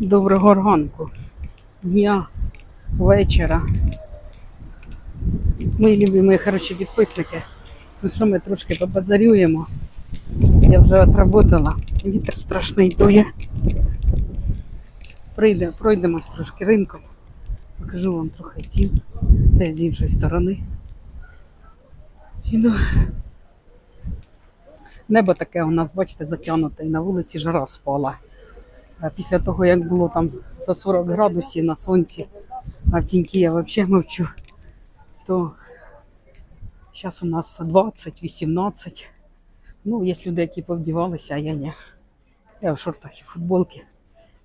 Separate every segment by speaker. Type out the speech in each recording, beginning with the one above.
Speaker 1: Доброго ранку, дня, вечора. Мої любі, хороші підписники. Ну що ми трошки побазарюємо. Я вже отработала. Вітер страшний дує. Прийде, пройдемось трошки ринком. Покажу вам трохи цін. Це з іншої сторони. Іду. Небо таке у нас, бачите, затягнуте, і на вулиці жара спала. Після того, як було там за 40 градусів на сонці, а в тіньки я взагалі мовчу, то зараз у нас 20-18. Ну, є люди, які повдівалися, а я ні. Я в шортах і футболці.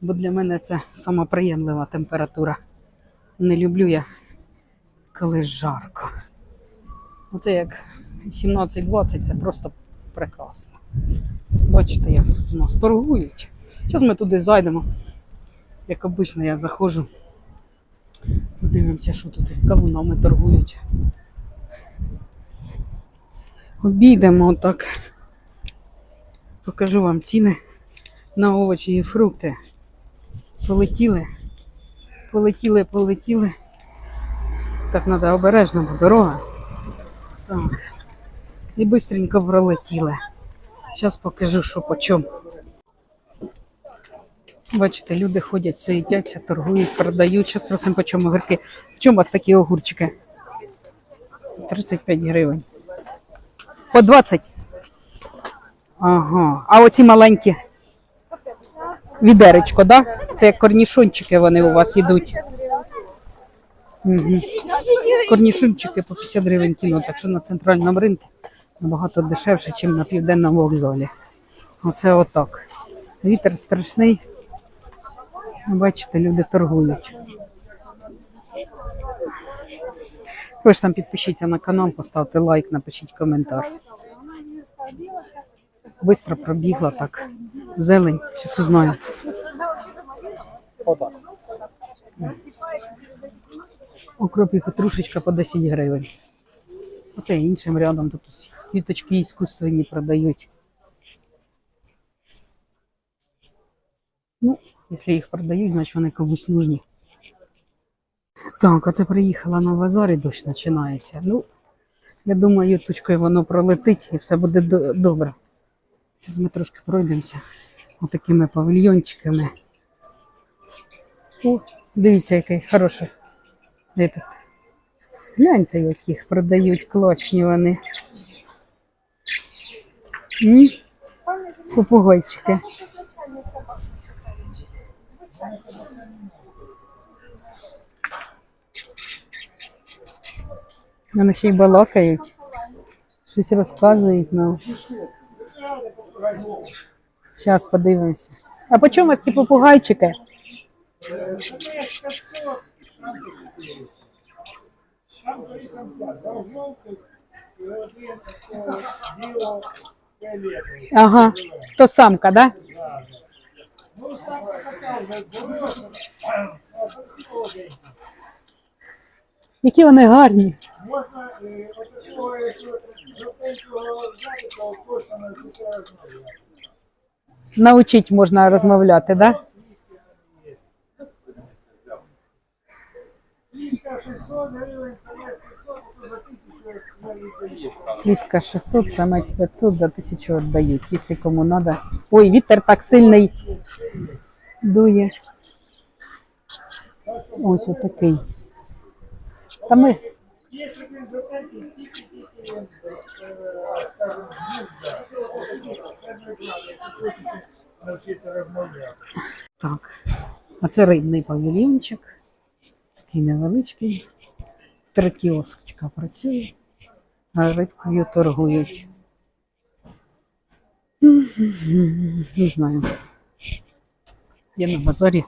Speaker 1: Бо для мене це сама температура. Не люблю я, коли жарко. Оце як 17-20, це просто прекрасно. Бачите, як тут у нас торгують. Зараз ми туди зайдемо. Як обично, я заходжу. Подивимося, що тут кавунами торгують. Обійдемо отак. Покажу вам ціни на овочі і фрукти. Полетіли. Полетіли, полетіли. Так треба обережно, бо дорога. Так. І швидко пролетіли. Зараз покажу, що по чому. Бачите, люди ходять, суетяться, торгують, продають. Зараз просимо, по чому огірки. В чому у вас такі огурчики? 35 гривень. По 20? Ага. А оці маленькі? Відеречко? Да? Це як корнішончики вони у вас йдуть. Угу. Корнішончики по 50 гривень кіло, так що на центральному ринку набагато дешевше, ніж на південному вокзалі. Оце отак. Вітер страшний. Бачите, люди торгують. Ви ж там підпишіться на канал, поставте лайк, напишіть коментар. Бистро пробігла так. Зелень, зараз узнаю. Окроп і петрушечка по 10 гривень. Оце іншим рядом тут квіточки іскусственні продають. Ну, якщо їх продають, значить вони комусь нужні. Так, оце приїхала на базар дощ починається. Ну, я думаю, тучкою воно пролетить і все буде до- добре. Зараз ми трошки пройдемося отакими павільйончиками. О, дивіться, який хороший. Этот. Гляньте, яких продають клочні вони. Попугайчики. Вони ще й балакають. Щось розказують нам. Зараз подивимося. А по чому ці попугайчики? Ага. То самка, да? Які вони гарні.
Speaker 2: Можна от такого, якщо жовтенького взяти, точно на розмовляти.
Speaker 1: Научить можна розмовляти, да?
Speaker 2: Літка 600 гривень, самець 500, то за тисячу навіть є.
Speaker 1: Клітка 600, самець 500, за 1000 віддають, якщо кому треба. Ой, вітер так сильний дує. Ось отакий. Та ми. Так. А це рибний павільйончик. Такий невеличкий. Три кіосочка працює, а рибкою торгують. Не знаю. Я на базарі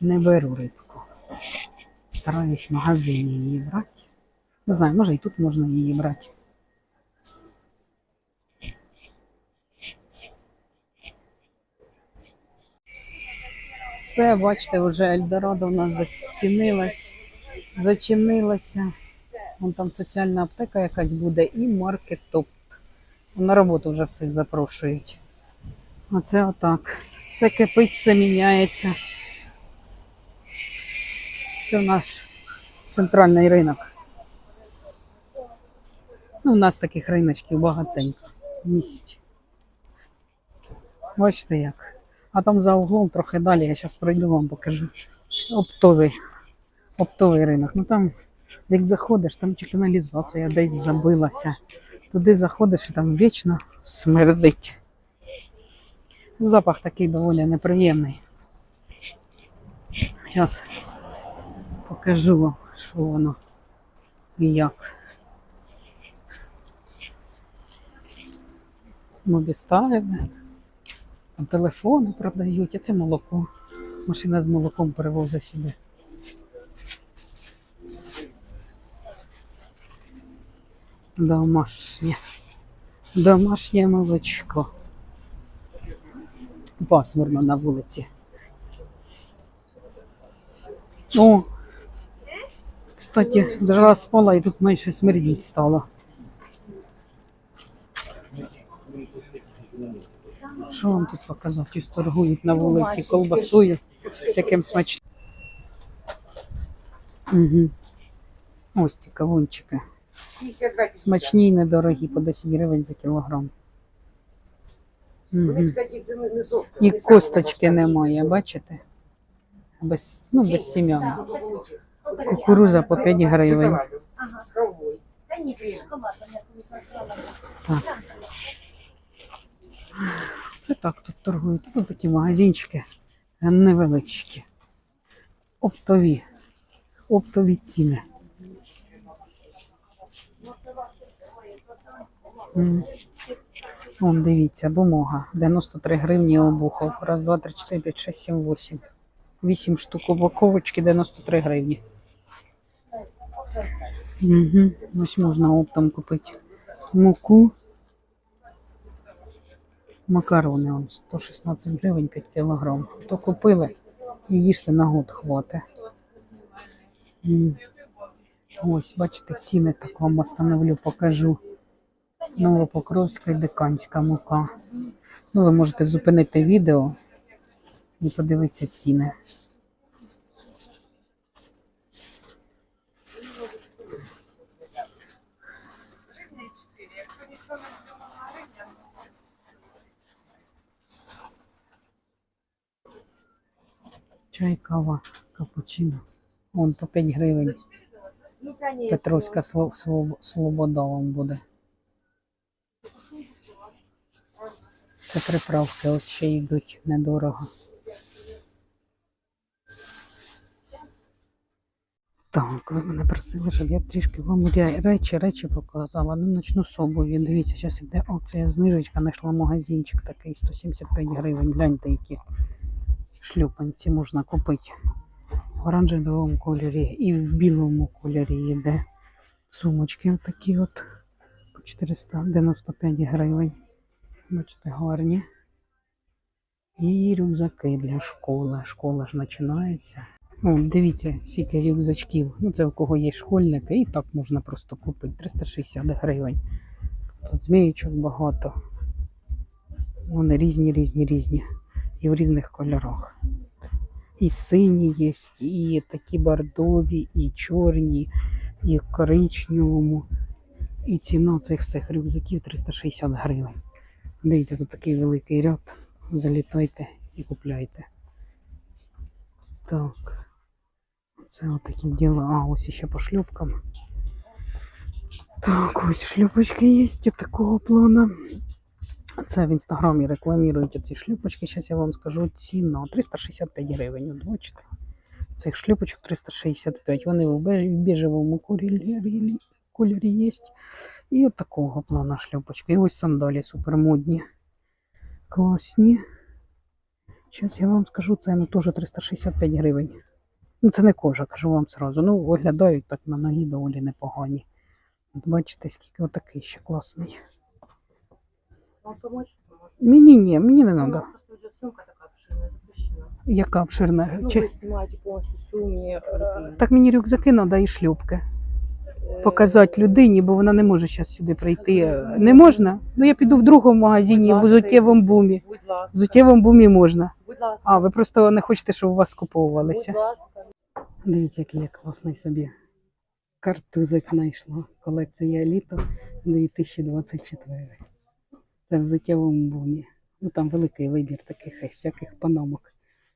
Speaker 1: не беру рибку. Стараюсь в магазині її брати. Не знаю, може і тут можна її брати. Все, бачите, вже Ельдорадо у нас зачинилась, зачинилася. Вон там соціальна аптека якась буде і маркет топ. На роботу вже всіх запрошують. Оце отак. Все кипить, все міняється. Це наш центральний ринок. Ну, у нас таких риночків багатенько місті. Бачите як. А там за углом трохи далі, я зараз пройду вам покажу. Оптовий, оптовий ринок. Ну там, як заходиш, там чи каналізація десь забилася. Туди заходиш і там вічно смердить. Запах такий доволі неприємний. Зараз покажу вам, що воно і як. Мобіставили. Там телефони продають, а це молоко. Машина з молоком перевозить сюди. Домашнє. Домашнє молочко. Пасмурно на вулиці. О, кстати, жара спала і тут менше смердіть стало. Що вам тут показати? Ось торгують на вулиці колбасою, всяким смачним. Угу. Ось ці кавунчики. Смачні і недорогі, по 10 гривень за кілограм.
Speaker 3: Вони, кстати, це не, не.
Speaker 1: І косточки немає, бачите? Без, ну, без сім'ян. Кукуруза по 5 гривень.
Speaker 3: З халвою.
Speaker 4: Та ні, я.
Speaker 1: Так. Це так тут торгують. Тут такі магазинчики невеличкі. Оптові. Оптові ціни. М. Вон, дивіться, бумага. 93 гривні обухов. Раз, два, три, чотири, п'ять, шесть, сім, восім. Вісім штук упаковочки, 93 гривні. Угу. Ось можна оптом купити муку. Макарони он 116 гривень 5 кілограм. То купили і їжте на год хватить. М. Ось, бачите, ціни так вам остановлю, покажу. Новопокровська і диканська мука. Ну, ви можете зупинити відео і подивитися ціни. Чай, кава, капучино. Вон по 5 гривень.
Speaker 3: Ну.
Speaker 1: Петровська Сло- вам буде. Це приправки ось ще йдуть недорого. Так, ви мене просили, щоб я трішки вам речі, речі показала. Ну, начну з обуві. Дивіться, зараз іде акція знижечка, знайшла магазинчик такий 175 гривень. Гляньте, які шлюпанці можна купити. В оранжевому кольорі і в білому кольорі йде. Сумочки такі от по 495 гривень. Бачите, гарні. І рюкзаки для школи. Школа ж починається. О, дивіться, скільки рюкзачків. Ну, це у кого є школьники, і так можна просто купити. 360 гривень. Тут зміючок багато. Вони різні, різні, різні. І в різних кольорах. І сині є, і такі бордові, і чорні, і в коричневому. І ціна цих всіх рюкзаків 360 гривень. Дивіться, тут такий великий ряд. Залітайте і купляйте. Так. Це отакі діла. А, ось ще по шлюпкам. Так, ось шлюпочки є такого плану. Це в інстаграмі рекламують ці шлюпочки. Зараз я вам скажу ціна. 365 гривень. От бачите. Цих шлюпочок 365. Вони в біжевому кольорі є. І от такого плана шлюпочки. І ось сандалі супермодні. Класні. Зараз я вам скажу, ціну теж 365 гривень. Ну, це не кожа, кажу вам зразу. Ну, виглядають так на ноги доволі непогані. От бачите, скільки отакий ще класний.
Speaker 3: Вам помочь?
Speaker 1: Мені ні, мені не треба. Яка обширна?
Speaker 3: Ну,
Speaker 1: Чи...
Speaker 3: вы снимаете полностью всю мне руки.
Speaker 1: Так мені рюкзаки треба і шлюпки. Показати людині, бо вона не може зараз сюди прийти. Не можна? Ну я піду в другому магазині, в зуттєвому бумі.
Speaker 3: Будь ласка.
Speaker 1: В зуттєвому бумі можна.
Speaker 3: Будь ласка.
Speaker 1: А, ви просто не хочете, щоб у вас
Speaker 3: Будь
Speaker 1: скуповувалися.
Speaker 3: ласка.
Speaker 1: Дивіться, який я класний собі картузик знайшла. Колекція літо 2024. Це в життєвому бумі. Ну там великий вибір таких всяких панамок.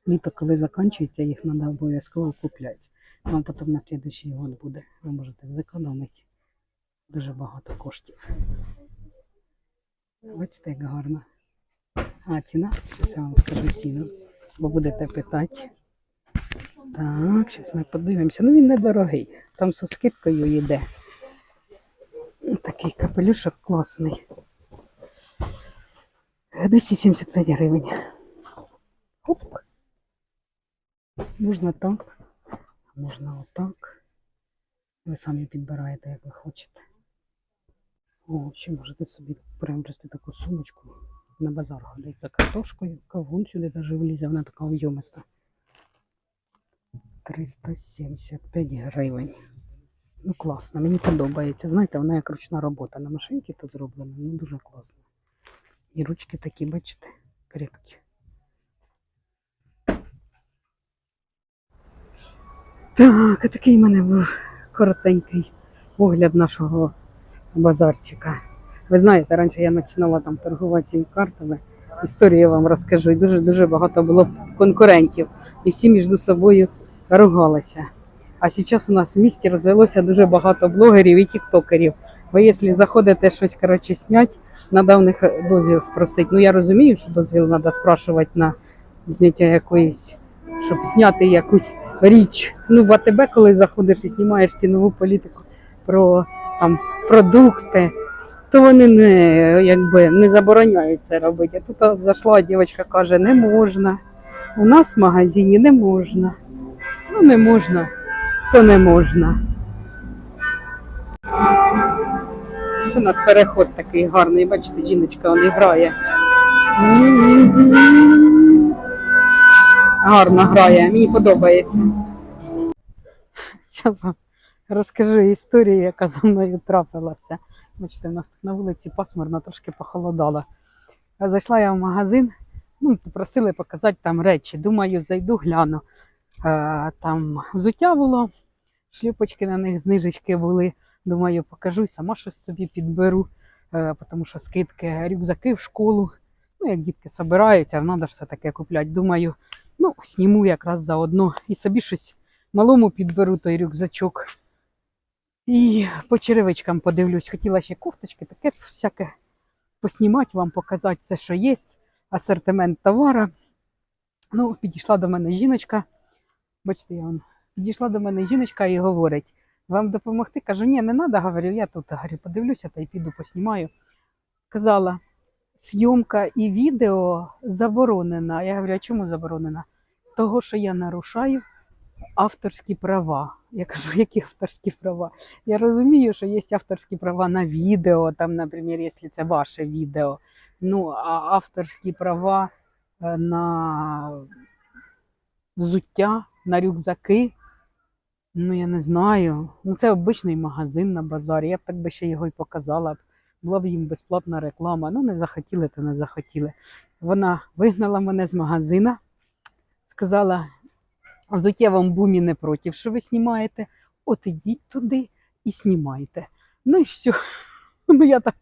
Speaker 1: Літо, коли закінчується, їх треба обов'язково купляти. Вам потім на слідуючий год буде. Ви можете зекономити дуже багато коштів. Бачите, як гарно. А ціна? Зараз я вам скажу ціну, бо будете питати. Так, зараз ми подивимося. Ну він недорогий. Там зі скидкою йде. Такий капелюшок класний. 275 гривень. Хоп. Можна так, можна отак. Ви самі підбираєте, як ви хочете. О, ще можете собі приобрести таку сумочку на базар ходить за картошкою. Кавун сюди даже влізе, вона така об'ємиста. 375 гривень. Ну, класно, мені подобається. Знаєте, вона як ручна робота на машинці тут зроблена, ну дуже класно. І ручки такі, бачите, крепкі. Так, такий в мене був коротенький огляд нашого базарчика. Ви знаєте, раніше я починала там торгувати картами. Історію вам розкажу. І дуже-дуже багато було конкурентів. І всі між собою ругалися. А зараз у нас в місті розвелося дуже багато блогерів і тіктокерів. Ви, якщо заходите щось коротше, снять, треба них дозвіл спросити. Ну я розумію, що дозвіл треба спрашувати на зняття якоїсь, щоб зняти якусь річ. Ну, в АТБ, коли заходиш і знімаєш цінову політику про там продукти, то вони не, якби, не забороняють це робити. А тут зайшла дівчинка каже, не можна. У нас в магазині не можна. Ну, не можна, то не можна. Це у нас переход такий гарний, бачите, жіночка он грає. Гарно грає, мені подобається. Зараз вам розкажу історію, яка за мною трапилася. Бачите, у нас тут на вулиці пасмурно трошки похолодало. Зайшла я в магазин, ну, попросили показати там речі. Думаю, зайду, гляну. Е, Там взуття було, шлюпочки на них, знижечки були. Думаю, покажу, сама щось собі підберу, е, тому що скидки, рюкзаки в школу. Ну, як дітки збираються, треба ж все таке купляти. Думаю, ну, зніму якраз заодно і собі щось малому підберу той рюкзачок. І по черевичкам подивлюсь. Хотіла ще кофточки, таке всяке поснімати, вам показати все, що є. Асортимент товара. Ну, підійшла до мене жіночка. Бачите, я вон. Підійшла до мене жіночка і говорить: вам допомогти? Кажу, ні, не треба, говорю, я тут говорю, подивлюся та й піду поснімаю. Сказала, зйомка і відео заборонена. Я говорю, а чому заборонена? Того, що я нарушаю авторські права. Я кажу, які авторські права? Я розумію, що є авторські права на відео, там, наприклад, якщо це ваше відео. Ну, а авторські права е, на взуття, на рюкзаки. Ну, я не знаю. Ну, це обичний магазин на базарі. Я б так би ще його й показала. Була б їм безплатна реклама. Ну, не захотіли, то не захотіли. Вона вигнала мене з магазина, сказала, в взуттєвому бумі не проти, що ви знімаєте. От ідіть туди і знімайте. Ну і все. Ну, я так.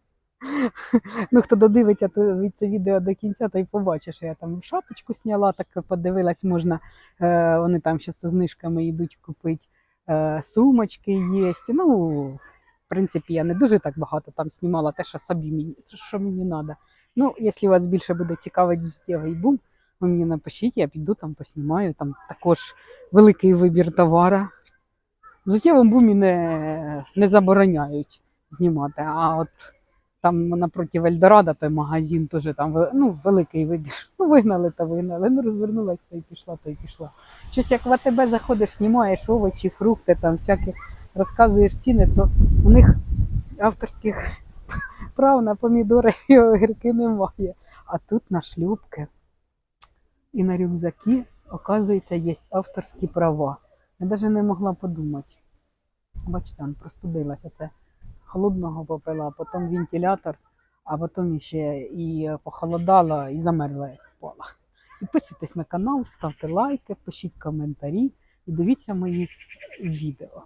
Speaker 1: Ну, хто додивиться то від це відео до кінця, то й побачиш, що я там шапочку зняла, так подивилась, можна, е, вони там ще з знижками йдуть купити. Е, сумочки є. Ну, в принципі, я не дуже так багато там знімала те, що собі мені, що мені треба. Ну, якщо вас більше буде цікавити життєвий бум, ви мені напишіть, я піду там поснімаю. Там також великий вибір товара. В життєвому бумі не, не забороняють знімати. А от там напроти Ельдорадо, той магазин теж там ну, великий вибір. Ну, вигнали та вигнали. Ну, розвернулася та й пішла, та й пішла. Щось як в АТБ заходиш, знімаєш овочі, фрукти, там всякі розказуєш ціни, то у них авторських прав на помідори і огірки немає. А тут на шлюпки і на рюкзаки, оказується, є авторські права. Я навіть не могла подумати. Бачите, простудилася це холодного попила, потім вентилятор, а потім ще і похолодала, і замерзла, як спала. Підписуйтесь на канал, ставте лайки, пишіть коментарі. і дивіться мої відео.